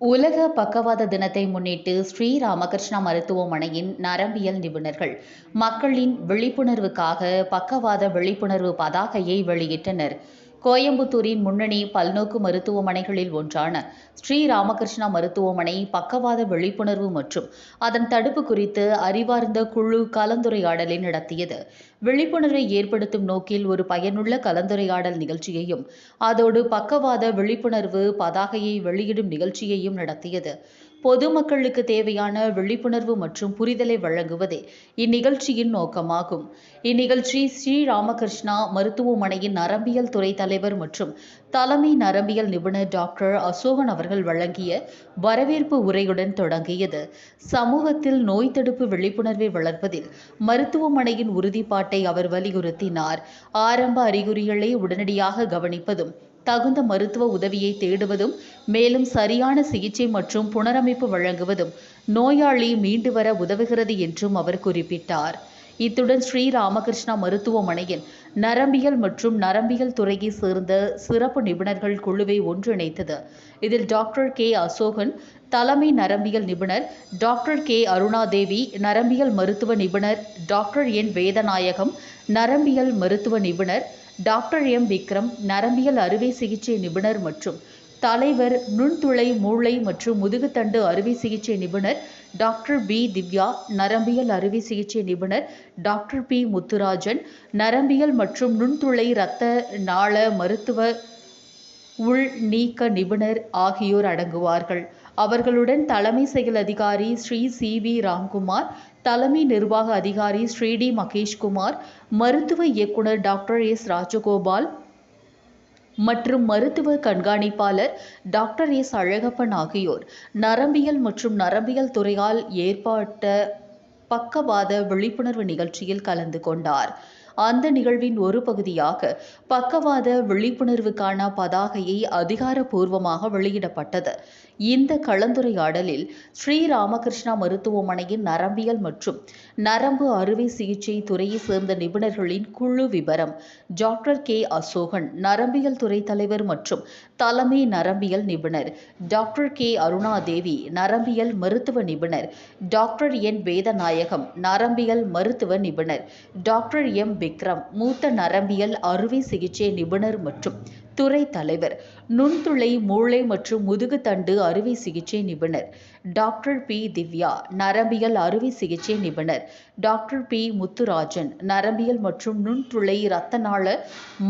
உலக பக்கவாத தினத்தை முன்னிட்டு ஸ்ரீ ராமகிருஷ்ணா மருத்துவமனையின் நரம்பியல் நிபுணர்கள் மக்களின் விழிப்புணர்வுக்காக பக்கவாத விழிப்புணர்வு பதாகையை வெளியிட்டனர். கோயம்புத்தூரின் முன்னணி பல்நோக்கு மருத்துவமனைகளில் ஒன்றான ஸ்ரீ ராமகிருஷ்ணா மருத்துவமனை பக்கவாத விழிப்புணர்வு மற்றும் அதன் தடுப்பு குறித்து அறிவார்ந்த குழு கலந்துரையாடலை நடத்தியது. விழிப்புணர்வை ஏற்படுத்தும் நோக்கில் ஒரு பயனுள்ள கலந்துரையாடல் நிகழ்ச்சியையும் அதோடு பக்கவாத விழிப்புணர்வு பதாகையை வெளியிடும் நிகழ்ச்சியையும் நடத்தியது. பொதுமக்களுக்கு தேவையான விழிப்புணர்வு மற்றும் புரிதலை வழங்குவதே இந்நிகழ்ச்சியின் நோக்கமாகும். இந்நிகழ்ச்சி ஸ்ரீ ராமகிருஷ்ணா மருத்துவமனையின் நரம்பியல் துறை தலைவர் மற்றும் தலைமை நரம்பியல் நிபுணர் டாக்டர் அசோகன் அவர்கள் வழங்கிய வரவேற்பு உரையுடன் தொடங்கியது. சமூகத்தில் நோய் தடுப்பு விழிப்புணர்வை வளர்ப்பதில் மருத்துவமனையின் உறுதிப்பாட்டை அவர் வலியுறுத்தினார். ஆரம்ப அறிகுறிகளை உடனடியாக கவனிப்பதும் தகுந்த மருத்துவ உதவியை தேடுவதும் மேலும் சரியான சிகிச்சை மற்றும் புனரமைப்பு வழங்குவதும் நோயாளி மீண்டு வர உதவுகிறது என்றும் அவர் குறிப்பிட்டார். இத்துடன் ஸ்ரீ ராமகிருஷ்ணா மருத்துவமனையின் நரம்பியல் மற்றும் நரம்பியல் துறையை சேர்ந்த சிறப்பு நிபுணர்கள் குழுவை ஒன்றிணைத்தது. இதில் டாக்டர் கே. அசோகன் தலைமை நரம்பியல் நிபுணர் டாக்டர் கே. அருணாதேவி நரம்பியல் மருத்துவ நிபுணர் டாக்டர் என். வேதநாயகம் நரம்பியல் மருத்துவ நிபுணர் டாக்டர் எம். விக்ரம் நரம்பியல் அறுவை சிகிச்சை நிபுணர் மற்றும் தலைவர் நுண்துளை மூளை மற்றும் முதுகுத்தண்டு அறுவை சிகிச்சை நிபுணர் டாக்டர் பி. திவ்யா நரம்பியல் அறுவை சிகிச்சை நிபுணர் டாக்டர் பி. முத்துராஜன் நரம்பியல் மற்றும் நுண்துளை இரத்த நாள மருத்துவ உள் நீக்க நிபுணர் ஆகியோர் அடங்குவார்கள். அவர்களுடன் தலைமை செயல் அதிகாரி ஸ்ரீ சி வி ராம்குமார் தலைமை நிர்வாக அதிகாரி ஸ்ரீ டி மகேஷ்குமார் மருத்துவ இயக்குனர் டாக்டர் எஸ் ராஜகோபால் மற்றும் மருத்துவ கண்காணிப்பாளர் டாக்டர் எஸ் அழகப்பன் ஆகியோர். நரம்பியல் மற்றும் நரம்பியல் துறையால் ஏற்பட்ட பக்கவாத விழிப்புணர்வு நிகழ்ச்சியில் கலந்து கொண்டார். அந்த நிகழ்வின் ஒரு பகுதியாக பக்கவாத விழிப்புணர்வுக்கான பதாகையை அதிகாரப்பூர்வமாக வெளியிடப்பட்டது. இந்த கலந்துரையாடலில் ஸ்ரீ ராமகிருஷ்ணா மருத்துவமனையின் நரம்பியல் மற்றும் நரம்பு அறுவை சிகிச்சை துறையை சேர்ந்த நிபுணர்களின் குழு விபரம் டாக்டர் கே. அசோகன் நரம்பியல் துறை தலைவர் மற்றும் தலைமை நரம்பியல் நிபுணர் டாக்டர் கே. அருணாதேவி நரம்பியல் மருத்துவ நிபுணர் டாக்டர் என். வேதநாயகம் நரம்பியல் மருத்துவ நிபுணர் டாக்டர் எம். விக்ரம் மூத்த நரம்பியல் அறுவை சிகிச்சை நிபுணர் மற்றும் துறை தலைவர் நுண்துளை மூளை மற்றும் முதுகுத்தண்டு அறுவை சிகிச்சை நிபுணர். Doctor B. திவ்யா நரம்பியல் அறுவை சிகிச்சை நிபுணர். Doctor B. முத்துராஜன் நரம்பியல் மற்றும் நுண்துளை இரத்த நாள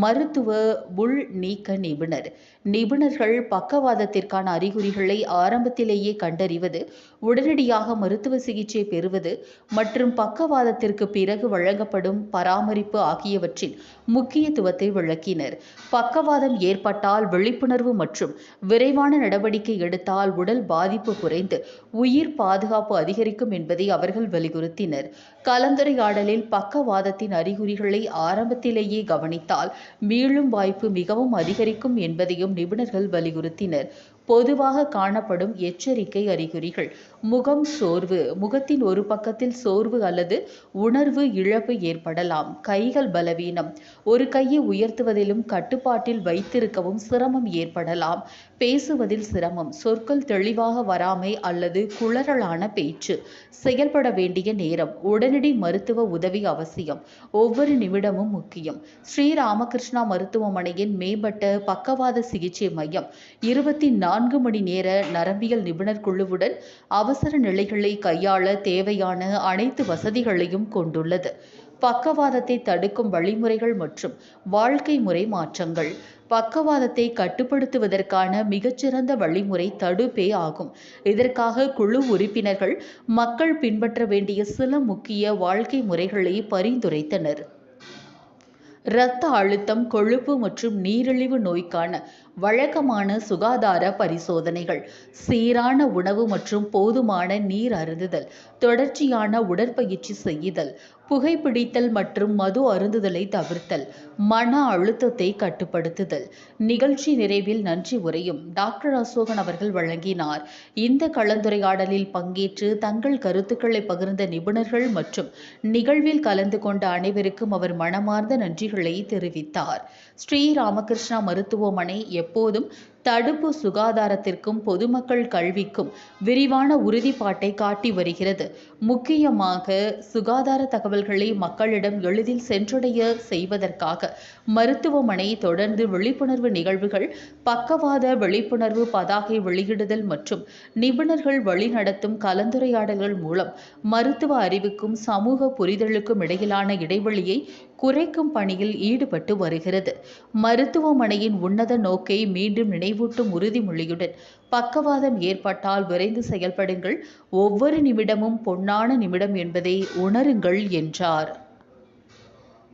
மருத்துவ உள் நீக்க நிபுணர். நிபுணர்கள் பக்கவாதத்திற்கான அறிகுறிகளை ஆரம்பத்திலேயே கண்டறிவது உடனடியாக மருத்துவ சிகிச்சை பெறுவது மற்றும் பக்கவாதத்திற்கு பிறகு வழங்கப்படும் பராமரிப்பு ஆகியவற்றின் முக்கியத்துவத்தை விளக்கினர். பக்கவாதம் ஏற்பட்டால் விழிப்புணர்வு மற்றும் விரைவான நடவடிக்கை எடுத்தால் உடல் பாதிப்பு குறைந்து உயிர் பாதுகாப்பு அதிகரிக்கும் என்பதை அவர்கள் வலியுறுத்தினர். கலந்துரையாடலில் பக்கவாதத்தின் அறிகுறிகளை ஆரம்பத்திலேயே கவனித்தால் மீளும் வாய்ப்பு மிகவும் அதிகரிக்கும் என்பதையும் நிபுணர்கள் வலியுறுத்தினர். பொதுவாக காணப்படும் எச்சரிக்கை அறிகுறிகள். முகம் சோர்வு. முகத்தின் ஒரு பக்கத்தில் சோர்வு அல்லது உணர்வு இழப்பு ஏற்படலாம். கைகள் பலவீனம். ஒரு கையை உயர்த்துவதிலும் கட்டுப்பாட்டில் வைத்திருக்கவும் சிரமம் ஏற்படலாம். பேசுவதில் சிரமம். சொற்கள் தெளிவாக வராமை அல்லது குளறலான பேச்சு. செயல்பட வேண்டிய நேரம். உடனடி மருத்துவ உதவி அவசியம். ஒவ்வொரு நிமிடமும் முக்கியம். ஸ்ரீ ராமகிருஷ்ணா மருத்துவமனையின் மேம்பட்ட பக்கவாத சிகிச்சை மையம். இருபத்தி நாலு நான்கு மணி நேர நரம்பியல் நிபுணர் குழுவுடன் அவசர நிலைகளை கையாள தேவையான அனைத்து வசதிகளையும் கொண்டுள்ளது. பக்கவாதத்தை தடுக்கும் வழிமுறைகள் மற்றும் வாழ்க்கை முறை மாற்றங்கள். பக்கவாதத்தை கட்டுப்படுத்துவதற்கான மிகச்சிறந்த வழிமுறை தடுப்பே ஆகும். இதற்காக குழு உறுப்பினர்கள் மக்கள் பின்பற்ற வேண்டிய சில முக்கிய வாழ்க்கை முறைகளை பரிந்துரைத்தனர். இரத்த அழுத்தம் கொழுப்பு மற்றும் நீரிழிவு நோய்க்கான வழக்கமான சுகாதார பரிசோதனைகள் சீரான உணவு மற்றும் போதுமான நீர் அருந்துதல் தொடர்ச்சியான உடற்பயிற்சி செய்யுதல் புகைப்பிடித்தல் மற்றும் மது அருந்துதலை தவிர்த்தல் மன அழுத்தத்தை கட்டுப்படுத்துதல். நிகழ்ச்சி நிறைவில் நன்றி உரையும் டாக்டர் அசோகன் அவர்கள் வழங்கினார். இந்த கலந்துரையாடலில் பங்கேற்று தங்கள் கருத்துக்களை பகிர்ந்த நிபுணர்கள் மற்றும் நிகழ்வில் கலந்து கொண்ட அனைவருக்கும் அவர் மனமார்ந்த நன்றிகளை தெரிவித்தார். ஸ்ரீ ராமகிருஷ்ணா மருத்துவமனை எப்போதும் தடுப்பு சுகாதாரத்திற்கும் பொதுமக்கள் கல்விக்கும் விரிவான உறுதிப்பாட்டை காட்டி வருகிறது. முக்கியமாக சுகாதார தகவல்களை மக்களிடம் எளிதில் சென்றடைய செய்வதற்காக மருத்துவமனை தொடர்ந்து விழிப்புணர்வு நிகழ்வுகள் பக்கவாத விழிப்புணர்வு பதாகை வெளியிடுதல் மற்றும் நிபுணர்கள் வழிநடத்தும் கலந்துரையாடல்கள் மூலம் மருத்துவ அறிவுக்கும் சமூக புரிதலுக்கும் இடையிலான இடைவெளியை குறைக்கும் பணியில் ஈடுபட்டு வருகிறது. மருத்துவமனையின் உன்னத நோக்கை மீண்டும் நினைவூட்டும் உறுதிமொழியுடன் பக்கவாதம் ஏற்பட்டால் விரைந்து செயல்படுங்கள். ஒவ்வொரு நிமிடமும் பொன்னான நிமிடம் என்பதை உணருங்கள் என்றார்.